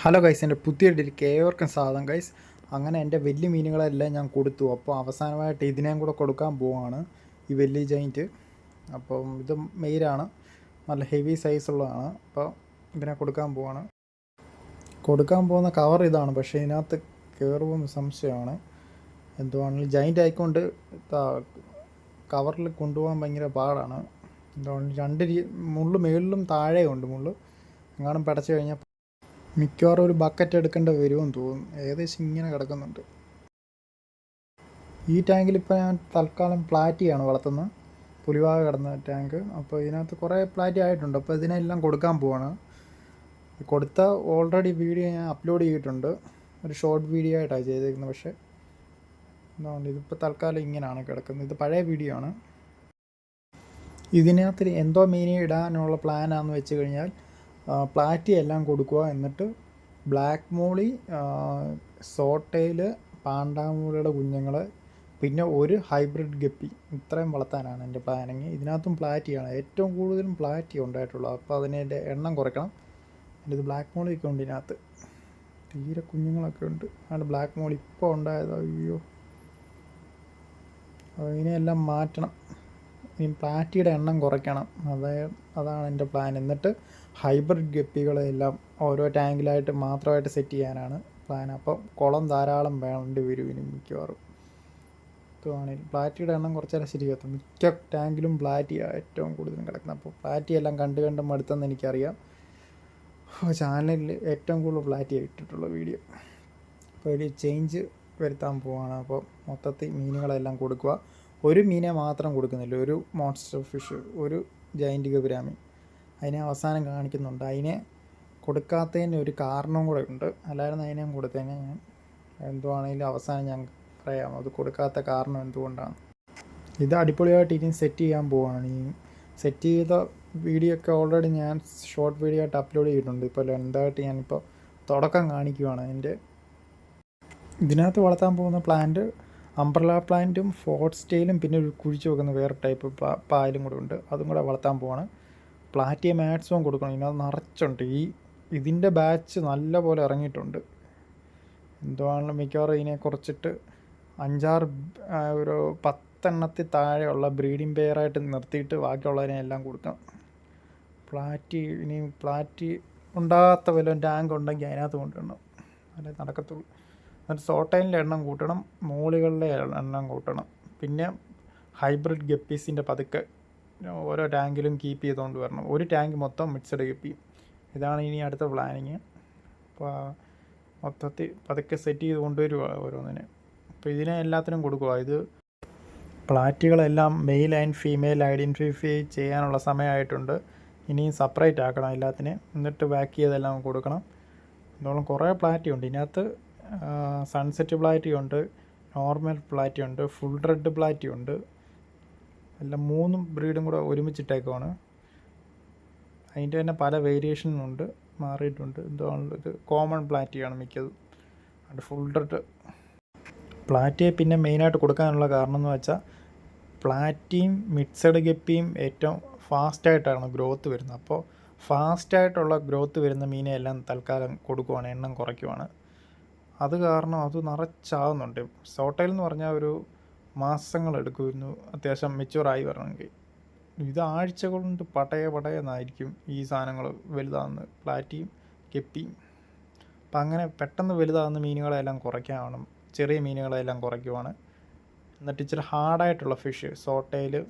Hello guys എന്റെ പുതിയ ഡിലേക്ക് ഏവർക്കും സാധനം ഗൈസ് അങ്ങനെ എന്റെ വലിയ മീനുകളെല്ലാം ഞാൻ കൊടുത്തു. അപ്പോൾ അവസാനമായിട്ട് ഇതിനെയും കൂടെ കൊടുക്കാൻ പോവാണ് ഈ വലിയ ജൈന്റ് അപ്പം ഇത് മെയിലാണ് നല്ല ഹെവി സൈസുള്ളതാണ് അപ്പോൾ ഇതിനെ കൊടുക്കാൻ പോവാണ്. കൊടുക്കാൻ പോകുന്ന കവർ ഇതാണ്. പക്ഷേ ഇതിനകത്ത് കയറുമെന്ന് സംശയമാണ്. എന്തുവാണെങ്കിലും ജൈന്റ് ആയിക്കൊണ്ട് കവറിൽ കൊണ്ടുപോകാൻ ഭയങ്കര പാടാണ്. എന്തുവാണെങ്കിലും രണ്ട് മുള്ള് മേളിലും താഴെയുണ്ട് മുള്ളു. എങ്ങാനും പടച്ചു കഴിഞ്ഞാൽ മിക്കവാറും ഒരു ബക്കറ്റ് എടുക്കേണ്ടി വരുമെന്ന് തോന്നുന്നു. ഏകദേശം ഇങ്ങനെ കിടക്കുന്നുണ്ട്. ഈ ടാങ്കിൽ ഇപ്പോൾ ഞാൻ തൽക്കാലം പ്ലാറ്റിയാണ് വളർത്തുന്നത്. പുലിവാക കിടന്ന ടാങ്ക് അപ്പോൾ ഇതിനകത്ത് കുറേ പ്ലാറ്റി ആയിട്ടുണ്ട്. അപ്പോൾ ഇതിനെല്ലാം കൊടുക്കാൻ പോവാണ്. കൊടുത്ത ഓൾറെഡി വീഡിയോ ഞാൻ അപ്ലോഡ് ചെയ്തിട്ടുണ്ട്. ഒരു ഷോർട്ട് വീഡിയോ ആയിട്ടാണ് ചെയ്തേക്കുന്നത്. പക്ഷേ എന്തുകൊണ്ട് ഇതിപ്പോൾ തൽക്കാലം ഇങ്ങനെയാണ് കിടക്കുന്നത്. ഇത് പഴയ വീഡിയോ ആണ്. ഇതിനകത്ത് എന്തോ മീനി ഇടാനുള്ള പ്ലാനാന്ന് വെച്ച് കഴിഞ്ഞാൽ പ്ലാറ്റി എല്ലാം കൊടുക്കുക. എന്നിട്ട് ബ്ലാക്ക് മോളി സോട്ടയിൽ പാണ്ടാമൂളിയുടെ കുഞ്ഞുങ്ങൾ പിന്നെ ഒരു ഹൈബ്രിഡ് ഗപ്പി. ഇത്രയും വളർത്താനാണ് എന്റെ പ്ലാനിങ്. ഇതിനകത്തും പ്ലാറ്റിയാണ്. ഏറ്റവും കൂടുതലും പ്ലാറ്റി ഉണ്ടായിട്ടുള്ളത്. അപ്പോൾ അതിന്റെ എണ്ണം കുറയ്ക്കണം. എന്റെ ഇത് ബ്ലാക്ക് മോളിയൊക്കെ ഉണ്ട് ഇതിനകത്ത്. തീരെ കുഞ്ഞുങ്ങളൊക്കെ ഉണ്ട്. അതിന്റെ ബ്ലാക്ക് മോളി ഇപ്പോൾ ഉണ്ടായത്. അയ്യോ. അതിനെല്ലാം മാറ്റണം. ഇനി പ്ലാറ്റിയുടെ എണ്ണം കുറയ്ക്കണം. അതേ അതാണ് എന്റെ പ്ലാൻ. എന്നിട്ട് ഹൈബ്രിഡ് ഗപ്പികളെല്ലാം ഓരോ ടാങ്കിലായിട്ട് മാത്രമായിട്ട് സെറ്റ് ചെയ്യാനാണ് പ്ലാൻ അപ്പം കുളം ധാരാളം വേണ്ടി വരും ഇനി മിക്കവാറും ആണെങ്കിൽ പ്ലാറ്റിയുടെ എണ്ണം കുറച്ചേരം ശരിയാക്കും മിക്ക ടാങ്കിലും പ്ലാറ്റിയാണ് ഏറ്റവും കൂടുതലും കിടക്കുന്നത്. അപ്പോൾ പ്ലാറ്റി എല്ലാം കണ്ട് കണ്ട് മടുത്തെന്ന് എനിക്കറിയാം. ചാനലിൽ ഏറ്റവും കൂടുതൽ പ്ലാറ്റിയാണ് ഇട്ടിട്ടുള്ള വീഡിയോ. അപ്പോൾ ഒരു ചേഞ്ച് വരുത്താൻ പോവാണ്. അപ്പോൾ മൊത്തത്തിൽ മീനുകളെല്ലാം കൊടുക്കുക. ഒരു മീനെ മാത്രം കൊടുക്കുന്നില്ല. ഒരു മോൺസ്റ്റർ ഫിഷ് ഒരു ജൈന്റ് ഗബിരാമി അതിനെ അവസാനം കാണിക്കുന്നുണ്ട്. അതിനെ കൊടുക്കാത്തതിന് ഒരു കാരണവും കൂടെ ഉണ്ട്. അല്ലായിരുന്നു അതിനെ കൊടുത്തേനെ ഞാൻ എന്തുവാണെങ്കിലും അവസാനം ഞാൻ പറയാം. അത് കൊടുക്കാത്ത കാരണം എന്തുകൊണ്ടാണ്? ഇത് അടിപൊളിയായിട്ട് ഇനി സെറ്റ് ചെയ്യാൻ പോവാണ്. ഈ സെറ്റ് ചെയ്ത വീഡിയോ ഒക്കെ ഓൾറെഡി ഞാൻ ഷോർട്ട് വീഡിയോ ആയിട്ട് അപ്ലോഡ് ചെയ്തിട്ടുണ്ട്. ഇപ്പോൾ എന്തായിട്ട് ഞാനിപ്പോൾ തുടക്കം കാണിക്കുവാണ് അതിന്റെ. ഇതിനകത്ത് വളർത്താൻ പോകുന്ന പ്ലാന്റ് അംബ്രല പ്ലാന്റും ഫോർട്ട് സ്റ്റൈലും പിന്നെ ഒരു കുഴിച്ച് വെക്കുന്ന വേറെ ടൈപ്പ് പായലും കൂടെ ഉണ്ട്. അതും കൂടെ വളർത്താൻ പോവാണ്. പ്ലാറ്റിയ മാക്സിമം കൊടുക്കണം. ഇതിനകത്ത് നിറച്ചുണ്ട്. ഈ ഇതിന്റെ ബാച്ച് നല്ല പോലെ ഇറങ്ങിയിട്ടുണ്ട്. എന്തുവാണെങ്കിലും മിക്കവാറും ഇതിനെ കുറച്ചിട്ട് അഞ്ചാറ് ഒരു പത്തെണ്ണത്തിൽ താഴെയുള്ള ബ്രീഡിംഗ് പെയറായിട്ട് നിർത്തിയിട്ട് ബാക്കിയുള്ളതിനെ എല്ലാം കൊടുക്കണം. പ്ലാറ്റി ഇനി പ്ലാറ്റി ഉണ്ടാകാത്ത വല്ല ടാങ്ക് ഉണ്ടെങ്കിൽ അതിനകത്ത് കൊണ്ടുവരണം. അല്ലെ? നടക്കത്തുള്ളൂ. എന്നിട്ട് സോട്ടൈനിലെ എണ്ണം കൂട്ടണം. മോളുകളിലെ എണ്ണം കൂട്ടണം. പിന്നെ ഹൈബ്രിഡ് ഗപ്പീസിന്റെ പതുക്കെ ഓരോ ടാങ്കിലും കീപ്പ് ചെയ്തുകൊണ്ട് വരണം. ഒരു ടാങ്ക് മൊത്തം മിക്സഡ് കീപ്പ് ചെയ്യും. ഇതാണ് ഇനി അടുത്ത പ്ലാനിങ് അപ്പോൾ മൊത്തത്തിൽ പതുക്കെ സെറ്റ് ചെയ്ത് കൊണ്ടുവരിക ഓരോന്നിനെ. അപ്പോൾ ഇതിനെ എല്ലാത്തിനും കൊടുക്കുക ഇത് പ്ലാറ്റുകളെല്ലാം മെയിൽ ആൻഡ് ഫീമെയിൽ ഐഡന്റിഫൈ ചെയ്യാനുള്ള സമയമായിട്ടുണ്ട്. ഇനിയും സെപ്പറേറ്റ് ആക്കണം എല്ലാത്തിനെ. എന്നിട്ട് ബാക്ക് ചെയ്തെല്ലാം കൊടുക്കണം. എന്തോളം കുറേ പ്ലാറ്റി ഉണ്ട്. ഇതിനകത്ത് സൺസെറ്റ് പ്ലാറ്റി ഉണ്ട് നോർമൽ പ്ലാറ്റി ഉണ്ട് ഫുൾ റെഡ് പ്ലാറ്റി ഉണ്ട്. എല്ലാം മൂന്നും ബ്രീഡും കൂടെ ഒരുമിച്ചിട്ടേക്കുവാണ്. അതിന്റെ തന്നെ പല വേരിയേഷനും ഉണ്ട് മാറിയിട്ടുണ്ട്. എന്താണ് ഇത്? കോമൺ പ്ലാറ്റിയാണ് മിക്കതും. അത് ഫുൾ റെഡ് പ്ലാറ്റിയെ പിന്നെ മെയിനായിട്ട് കൊടുക്കാനുള്ള കാരണം എന്ന് വെച്ചാൽ പ്ലാറ്റിയും മിക്സഡ് ഗപ്പിയും ഏറ്റവും ഫാസ്റ്റായിട്ടാണ് ഗ്രോത്ത് വരുന്നത്. അപ്പോൾ ഫാസ്റ്റായിട്ടുള്ള ഗ്രോത്ത് വരുന്ന മീനെ എല്ലാം തൽക്കാലം കൊടുക്കുവാണ് എണ്ണം കുറയ്ക്കുവാണ്. അത് കാരണം അത് നിറച്ചാവുന്നുണ്ട്. സോട്ടയിൽ എന്ന് പറഞ്ഞാൽ ഒരു മാസങ്ങൾ എടുക്കുമായിരുന്നു അത്യാവശ്യം മെച്ചുവറായി വരണമെങ്കിൽ. ഇത് ആഴ്ച കൊണ്ട് പടയ പടയെന്നായിരിക്കും ഈ സാധനങ്ങൾ വലുതാകുന്നത് പ്ലാറ്റിയും കെപ്പിയും. അപ്പം അങ്ങനെ പെട്ടെന്ന് വലുതാകുന്ന മീനുകളെല്ലാം കുറയ്ക്കാവണം ചെറിയ മീനുകളെല്ലാം കുറയ്ക്കുവാണ്. എന്നിട്ട് ഇച്ചിരി ഹാർഡായിട്ടുള്ള ഫിഷ് സോട്ടയിൽ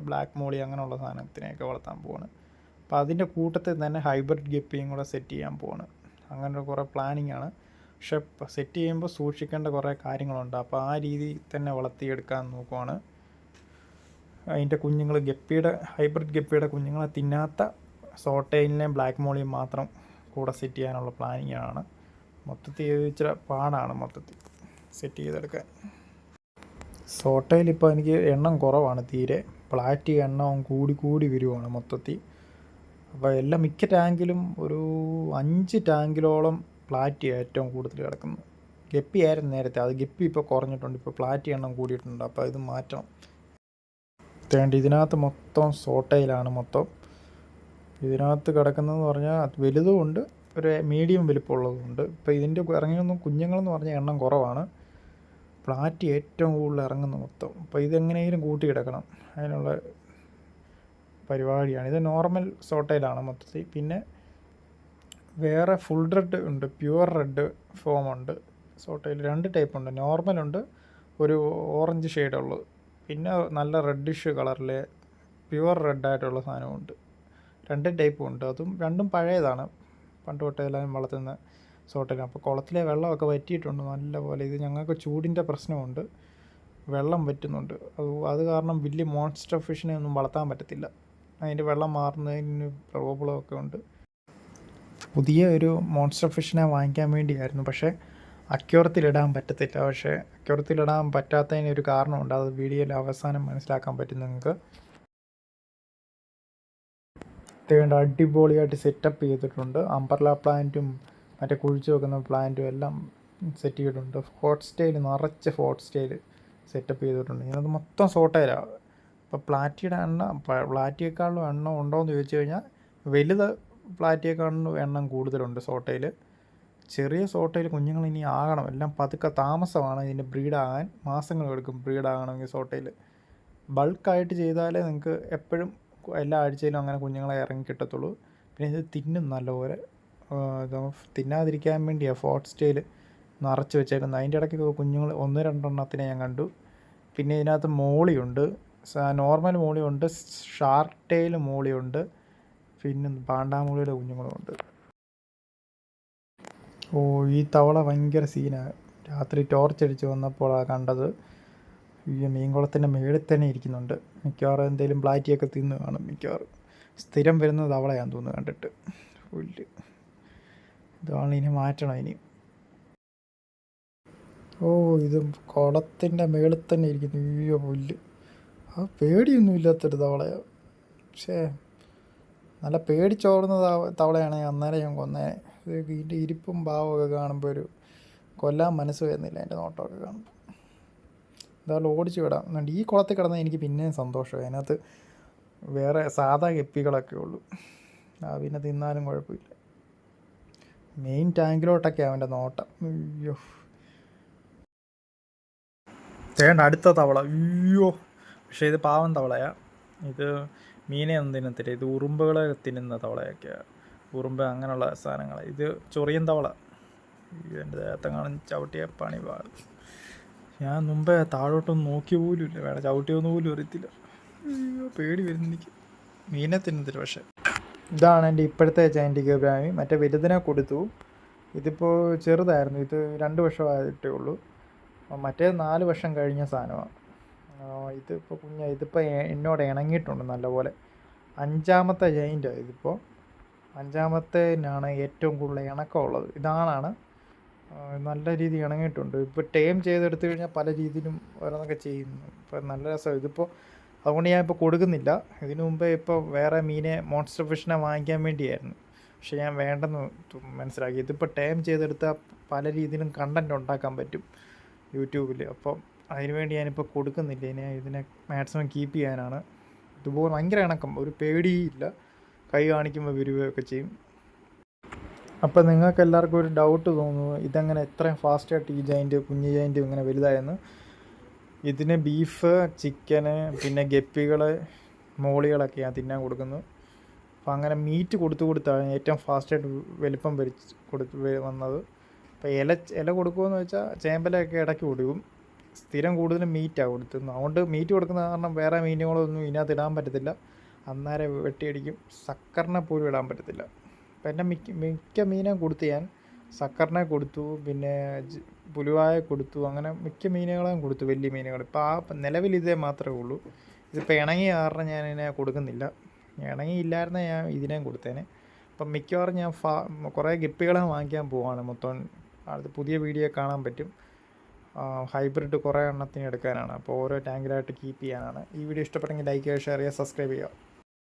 ബ്ലാക്ക് മോളി അങ്ങനെയുള്ള സാധനത്തിനെയൊക്കെ വളർത്താൻ പോവാണ്. അപ്പോൾ അതിന്റെ കൂട്ടത്തിൽ തന്നെ ഹൈബ്രിഡ് ഗപ്പിയും കൂടെ സെറ്റ് ചെയ്യാൻ പോവാണ്. അങ്ങനെ കുറേ പ്ലാനിങ് ആണ്. പക്ഷെ സെറ്റ് ചെയ്യുമ്പോൾ സൂക്ഷിക്കേണ്ട കുറേ കാര്യങ്ങളുണ്ട്. അപ്പോൾ ആ രീതി തന്നെ വളർത്തിയെടുക്കാൻ നോക്കുവാണ്. അതിന്റെ കുഞ്ഞുങ്ങൾ ഗപ്പിയുടെ ഹൈബ്രിഡ് ഗപ്പിയുടെ കുഞ്ഞുങ്ങളെ തിന്നാത്ത സോട്ടയിലിനെയും ബ്ലാക്ക് മോളിയും മാത്രം കൂടെ സെറ്റ് ചെയ്യാനുള്ള പ്ലാനിങ് ആണ് മൊത്തത്തിൽ ഇച്ചിരി പാടാണ് മൊത്തത്തിൽ സെറ്റ് ചെയ്തെടുക്കാൻ. സോട്ടയിൽ ഇപ്പോൾ എനിക്ക് എണ്ണം കുറവാണ് തീരെ. പ്ലാറ്റി എണ്ണവും കൂടി കൂടി വരുവാണ് മൊത്തത്തിൽ. അപ്പോൾ എല്ലാ മിക്ക ടാങ്കിലും ഒരു അഞ്ച് ടാങ്കിലോളം പ്ലാറ്റി ഏറ്റവും കൂടുതൽ കിടക്കുന്നത്. ഗപ്പി ആയിരുന്നു നേരത്തെ. അത് ഗപ്പി ഇപ്പോൾ കുറഞ്ഞിട്ടുണ്ട്. ഇപ്പോൾ പ്ലാറ്റി എണ്ണം കൂടിയിട്ടുണ്ട്. അപ്പോൾ ഇത് മാറ്റണം. തേണ്ട ഇതിനകത്ത് മൊത്തം സോട്ടയിലാണ് മൊത്തം. ഇതിനകത്ത് കിടക്കുന്നതെന്ന് പറഞ്ഞാൽ അത് വലുതും ഉണ്ട്. ഒരു മീഡിയം വലിപ്പമുള്ളതുമുണ്ട് ഇപ്പോൾ ഇതിന്റെ ഇറങ്ങിയൊന്നും കുഞ്ഞുങ്ങളെന്ന് പറഞ്ഞാൽ എണ്ണം കുറവാണ്. പ്ലാറ്റി ഏറ്റവും കൂടുതൽ ഇറങ്ങുന്നു മൊത്തം. അപ്പോൾ ഇതെങ്ങനെയെങ്കിലും കൂട്ടിയിടക്കണം അതിനുള്ള പരിപാടിയാണ്. ഇത് നോർമൽ സോട്ടയിലാണ് മൊത്തത്തിൽ. പിന്നെ വേറെ ഫുൾ റെഡ് ഉണ്ട് പ്യുവർ റെഡ് ഫോം ഉണ്ട്. സോട്ടയിൽ രണ്ട് ടൈപ്പ് ഉണ്ട്. നോർമലുണ്ട് ഒരു ഓറഞ്ച് ഷെയ്ഡുള്ളത് പിന്നെ നല്ല റെഡിഷ് കളറിലെ പ്യുവർ റെഡായിട്ടുള്ള സാധനമുണ്ട് രണ്ട് ടൈപ്പും ഉണ്ട്. അതും രണ്ടും പഴയതാണ്. പണ്ട് തൊട്ടേ എല്ലാവരും വളർത്തുന്ന സോട്ടയിൽ അപ്പോൾ കുളത്തിലെ വെള്ളമൊക്കെ വറ്റിയിട്ടുണ്ട് നല്ലപോലെ. ഇത് ഞങ്ങൾക്ക് ചൂടിന്റെ പ്രശ്നമുണ്ട്. വെള്ളം വറ്റുന്നുണ്ട്. അത് അത് കാരണം വലിയ മോൺസ്റ്റർ ഫിഷിനെ ഒന്നും വളർത്താൻ പറ്റത്തില്ല. അതിന്റെ വെള്ളം മാറുന്നതിന് പ്രോബ്ലമൊക്കെ ഉണ്ട്. പുതിയ ഒരു മോൺസ്റ്റർ ഫിഷിനെ വാങ്ങിക്കാൻ വേണ്ടിയായിരുന്നു. പക്ഷേ അക്യൂറത്തിലിടാൻ പറ്റത്തില്ല. പക്ഷേ അക്യൂറത്തിലിടാൻ പറ്റാത്തതിന് ഒരു കാരണമുണ്ട്. അത് വീഡിയോയിൽ അവസാനം മനസ്സിലാക്കാൻ പറ്റും നിങ്ങൾക്ക്. വേണ്ട അടിപൊളിയായിട്ട് സെറ്റപ്പ് ചെയ്തിട്ടുണ്ട്. അമ്പർല പ്ലാന്റും മറ്റേ കുഴിച്ച് വെക്കുന്ന പ്ലാന്റും എല്ലാം സെറ്റ് ചെയ്തിട്ടുണ്ട്. ഫോർട്ട് സ്റ്റൈൽ നിറച്ച് ഫോർട്ട് സ്റ്റൈൽ സെറ്റപ്പ് ചെയ്തിട്ടുണ്ട്. ഇതിനകത്ത് മൊത്തം സോട്ടയിലാണ് ഇപ്പോൾ പ്ലാറ്റിയുടെ എണ്ണ പ്ലാറ്റിയേക്കാളും എണ്ണം ഉണ്ടോ എന്ന് ചോദിച്ചു കഴിഞ്ഞാൽ വലുത് പ്ലാറ്റിയേക്കാളും എണ്ണം കൂടുതലുണ്ട് സോട്ടയിൽ ചെറിയ സോട്ടയിൽ കുഞ്ഞുങ്ങൾ ഇനി ആകണം. എല്ലാം പതുക്കെ താമസമാണ്. ഇതിന്റെ ബ്രീഡാകാൻ മാസങ്ങൾ എടുക്കും ബ്രീഡാകണമെങ്കിൽ സോട്ടയിൽ ബൾക്കായിട്ട് ചെയ്താലേ നിങ്ങൾക്ക് എപ്പോഴും എല്ലാ ആഴ്ചയിലും അങ്ങനെ കുഞ്ഞുങ്ങളെ ഇറങ്ങി കിട്ടത്തുള്ളൂ. പിന്നെ ഇത് തിന്നും നല്ലപോലെ. തിന്നാതിരിക്കാൻ വേണ്ടിയാണ് ഫോർട്ട് സ്റ്റേയിൽ നിറച്ച് വെച്ചേക്കുന്നത്. അതിന്റെ ഇടയ്ക്ക് കുഞ്ഞുങ്ങൾ ഒന്ന് രണ്ടെണ്ണത്തിനെ ഞാൻ കണ്ടു. പിന്നെ ഇതിനകത്ത് മോളിയുണ്ട്. നോർമൽ മോളിയുണ്ട്. ഷാർട്ട് മോളിയുണ്ട്. പിന്നെ പാണ്ടാമൂളിയുടെ കുഞ്ഞുങ്ങളുമുണ്ട്. ഓ ഈ തവള ഭയങ്കര സീനാണ് രാത്രി ടോർച്ച് അടിച്ച് വന്നപ്പോഴാണ് കണ്ടത്. ഈ മീൻകുളത്തിന്റെ മേളിൽ തന്നെ ഇരിക്കുന്നുണ്ട്. മിക്കവാറും എന്തെങ്കിലും ബ്ലാറ്റിയൊക്കെ തിന്ന് കാണും മിക്കവാറും. സ്ഥിരം വരുന്ന തവളയാന്ന് തോന്നുന്നു കണ്ടിട്ട്. പുല്ല്. ഇതാണ് ഇനി മാറ്റണം ഇനി. ഓ ഇത് കുളത്തിന്റെ മേളിൽ തന്നെ ഇരിക്കുന്നു. അയ്യോ പുല്ല്. ആ പേടിയൊന്നും ഇല്ലാത്തൊരു തവളയാണ് പക്ഷേ നല്ല പേടിച്ചോടുന്ന തവളയാണ് അന്നേരം ഞാൻ കൊന്നേ. ഇതിന്റെ ഇരിപ്പും ഭാവമൊക്കെ കാണുമ്പോൾ ഒരു കൊല്ലാൻ മനസ്സ് വരുന്നില്ല എന്റെ നോട്ടമൊക്കെ കാണുമ്പോൾ എന്തായാലും ഓടിച്ചു വിടാം. എന്നിട്ട് ഈ കുളത്തിൽ കിടന്നാൽ എനിക്ക് പിന്നെയും സന്തോഷമായി. അതിനകത്ത് വേറെ സാധാ കെപ്പികളൊക്കെ ഉള്ളൂ. ആ പിന്നെ തിന്നാലും കുഴപ്പമില്ല. മെയിൻ ടാങ്കിലോട്ടൊക്കെ അവന്റെ നോട്ടം. അയ്യോ. തേണ്ട അടുത്ത തവള. അയ്യോ. പക്ഷേ ഇത് പാവം തവളയാ. ഇത് മീനെ ഒന്നും തിന്നത്തില്ല. ഇത് ഉറുമ്പുകളെ തിന്നുന്ന തവളയൊക്കെയാണ് ഉറുമ്പ് അങ്ങനെയുള്ള സാധനങ്ങൾ ഇത് ചൊറിയൻ തവള. എന്റെ ദേഹത്തെങ്ങാനും ചവിട്ടിയ പണി പാടും. ഞാൻ മുമ്പേ താഴോട്ടൊന്നും നോക്കി പോലും ഇല്ല. വേണം ചവിട്ടിയൊന്നും പോലും അറിയത്തില്ല. പേടി വരുന്നു എനിക്ക്. മീനെ തിന്നത്തില്ല പക്ഷേ. ഇതാണ് എന്റെ ഇപ്പോഴത്തെ ചൈന്റിക് അഭിപ്രായം. മറ്റേ വലുതിനെ കൊടുത്തു. ഇതിപ്പോൾ ചെറുതായിരുന്നു. ഇത് രണ്ട് വർഷമായിട്ടേ ഉള്ളൂ. മറ്റേ നാല് വർഷം കഴിഞ്ഞ സാധനമാണ്. ഇതിപ്പോൾ കുഞ്ഞ ഇതിപ്പോൾ എന്നോട് ഇണങ്ങിയിട്ടുണ്ട് നല്ലപോലെ. അഞ്ചാമത്തെ ജൈന്റാണ് ഇതിപ്പോൾ അഞ്ചാമത്തേനാണ് ഏറ്റവും കൂടുതൽ ഇണക്കമുള്ളത്. ഇതാണാണ് നല്ല രീതി ഇണങ്ങിയിട്ടുണ്ട്. ഇപ്പോൾ ടേം ചെയ്തെടുത്തു കഴിഞ്ഞാൽ പല രീതിയിലും ഓരോന്നൊക്കെ ചെയ്യുന്നു. ഇപ്പോൾ നല്ല രസം ഇതിപ്പോൾ അതുകൊണ്ട് ഞാൻ ഇപ്പോൾ കൊടുക്കുന്നില്ല. ഇതിനു മുമ്പേ ഇപ്പോൾ വേറെ മീനെ മോൺസ്റ്റർ ഫിഷിനെ വാങ്ങിക്കാൻ വേണ്ടിയായിരുന്നു. പക്ഷെ ഞാൻ വേണ്ടെന്ന് മനസ്സിലാക്കി. ഇതിപ്പോൾ ടേം ചെയ്തെടുത്താൽ പല രീതിയിലും കണ്ടന്റ് ഉണ്ടാക്കാൻ പറ്റും യൂട്യൂബിൽ അപ്പം അതിനുവേണ്ടി ഞാനിപ്പോൾ കൊടുക്കുന്നില്ല. ഇനി ഇതിനെ മാക്സിമം കീപ്പ് ചെയ്യാനാണ്. ഇതുപോലെ ഭയങ്കര ഇണക്കം. ഒരു പേടിയില്ല. കൈ കാണിക്കുമ്പോൾ വരുകയൊക്കെ ചെയ്യും. അപ്പോൾ നിങ്ങൾക്ക് എല്ലാവർക്കും ഒരു ഡൗട്ട് തോന്നുന്നു ഇതങ്ങനെ എത്രയും ഫാസ്റ്റായിട്ട് ഈ ജൈന്റ് കുഞ്ഞ് ജൈന്റ് ഇങ്ങനെ വലുതായെന്ന്. ഇതിന് ബീഫ് ചിക്കന് പിന്നെ ഗപ്പികൾ മോളികളൊക്കെ ഞാൻ തിന്നാൻ കൊടുക്കുന്നു അപ്പോൾ അങ്ങനെ മീറ്റ് കൊടുത്തു കൊടുത്താണ് ഏറ്റവും ഫാസ്റ്റായിട്ട് വലിപ്പം വരിച്ച് കൊടുത്ത് വന്നത്. അപ്പോൾ ഇല ഇല കൊടുക്കുമെന്ന് വെച്ചാൽ ചേമ്പലൊക്കെ ഇടയ്ക്ക് കൊടുക്കും. സ്ഥിരം കൂടുതലും മീറ്റാണ് കൊടുത്തുന്നത്. അതുകൊണ്ട് മീറ്റ് കൊടുക്കുന്ന കാരണം വേറെ മീനുകളൊന്നും ഇതിനകത്ത് ഇടാൻ പറ്റത്തില്ല. അന്നേരം വെട്ടിയടിക്കും. സക്കറിനെ പോലും ഇടാൻ പറ്റത്തില്ല. അപ്പം എന്റെ മിക്ക മിക്ക മീനും കൊടുത്ത് ഞാൻ സക്കറിനെ കൊടുത്തു. പിന്നെ പുലുവായ കൊടുത്തു. അങ്ങനെ മിക്ക മീനുകളെയും കൊടുത്തു. വലിയ മീനുകൾ. ഇപ്പോൾ ആ നിലവിൽ ഇതേ മാത്രമേ ഉള്ളൂ. ഇതിപ്പോൾ ഇണങ്ങി കാരണം ഞാൻ ഇതിനെ കൊടുക്കുന്നില്ല. ഇണങ്ങി ഇല്ലായിരുന്ന ഞാൻ ഇതിനെയും കൊടുത്തേനെ. അപ്പം മിക്കവാറും ഞാൻ ഫാ കുറേ ഗപ്പികളെ വാങ്ങിക്കാൻ പോവാണ്. മൊത്തം അത് പുതിയ വീഡിയോ കാണാൻ പറ്റും. ഹൈബ്രിഡ് കുറേ എണ്ണത്തിന് എടുക്കാനാണ്. അപ്പോൾ ഓരോ ടാങ്കിലായിട്ട് കീപ്പ് ചെയ്യാനാണ്. ഈ വീഡിയോ ഇഷ്ടപ്പെട്ടെങ്കിൽ ലൈക്ക് ചെയ്യുക ഷെയർ ചെയ്യുക സബ്സ്ക്രൈബ് ചെയ്യുക.